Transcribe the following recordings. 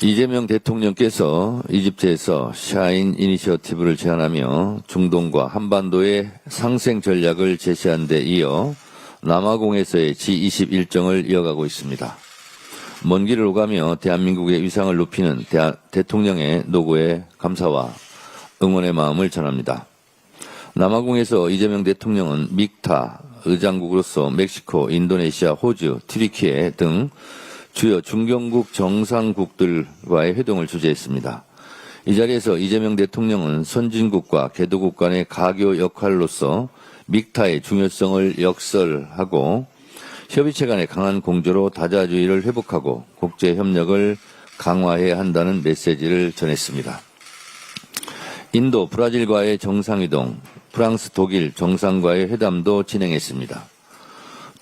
이재명 대통령께서 이집트에서 샤인 이니셔티브를 제안하며 중동과 한반도의 상생 전략을 제시한 데 이어 남아공에서의 G20 일정을 이어가고 있습니다. 먼 길을 오가며 대한민국의 위상을 높이는 대하- 대통령의 노고에 감사와 응원의 마음을 전합니다. 남아공에서 이재명 대통령은 믹타 의장국으로서 멕시코, 인도네시아, 호주, 트리키에 등 주요 중견국 정상국들과의 회동을 주재했습니다. 이 자리에서 이재명 대통령은 선진국과 개도국 간의 가교 역할로서 믹타의 중요성을 역설하고 협의체 간의 강한 공조로 다자주의를 회복하고 국제 협력을 강화해야 한다는 메시지를 전했습니다. 인도, 브라질과의 정상회동, 프랑스, 독일 정상과의 회담도 진행했습니다.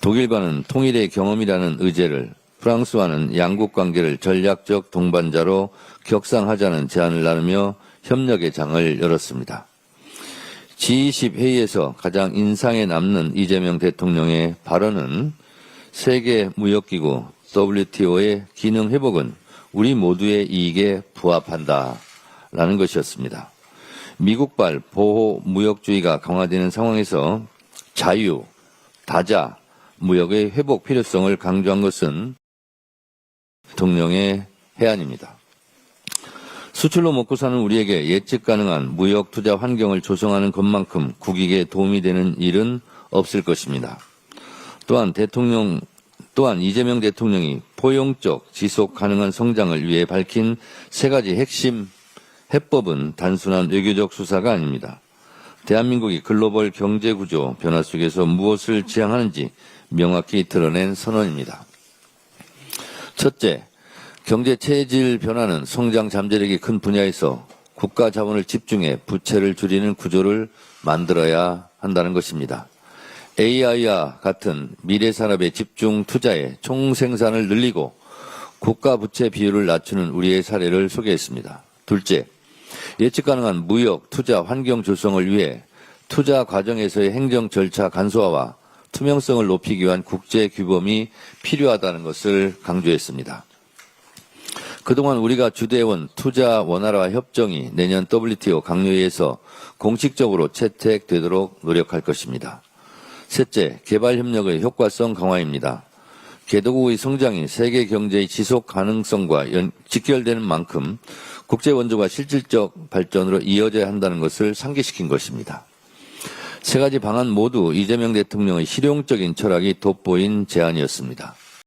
독일과는 통일의 경험이라는 의제를, 프랑스와는 양국 관계를 전략적 동반자로 격상하자는 제안을 나누며 협력의 장을 열었습니다. G20 회의에서 가장 인상에 남는 이재명 대통령의 발언은 세계 무역기구 WTO의 기능 회복은 우리 모두의 이익에 부합한다. 라는 것이었습니다. 미국발 보호 무역주의가 강화되는 상황에서 자유, 다자, 무역의 회복 필요성을 강조한 것은 대통령의 해안입니다. 수출로 먹고 사는 우리에게 예측 가능한 무역 투자 환경을 조성하는 것만큼 국익에 도움이 되는 일은 없을 것입니다. 또한 대통령 또한 이재명 대통령이 포용적 지속 가능한 성장을 위해 밝힌 세 가지 핵심 해법은 단순한 외교적 수사가 아닙니다. 대한민국이 글로벌 경제 구조 변화 속에서 무엇을 지향하는지 명확히 드러낸 선언입니다. 첫째, 경제 체질 변화는 성장 잠재력이 큰 분야에서 국가 자본을 집중해 부채를 줄이는 구조를 만들어야 한다는 것입니다. AI와 같은 미래 산업의 집중 투자에 총 생산을 늘리고 국가 부채 비율을 낮추는 우리의 사례를 소개했습니다. 둘째, 예측 가능한 무역, 투자, 환경 조성을 위해 투자 과정에서의 행정 절차 간소화와 투명성을 높이기 위한 국제 규범이 필요하다는 것을 강조했습니다. 그동안 우리가 주대해온 투자 원활화 협정이 내년 WTO 강요회에서 공식적으로 채택되도록 노력할 것입니다. 셋째, 개발 협력의 효과성 강화입니다. 개도국의 성장이 세계 경제의 지속 가능성과 연- 직결되는 만큼 국제 원조가 실질적 발전으로 이어져야 한다는 것을 상기시킨 것입니다. 세 가지 방안 모두 이재명 대통령의 실용적인 철학이 돋보인 제안이었습니다.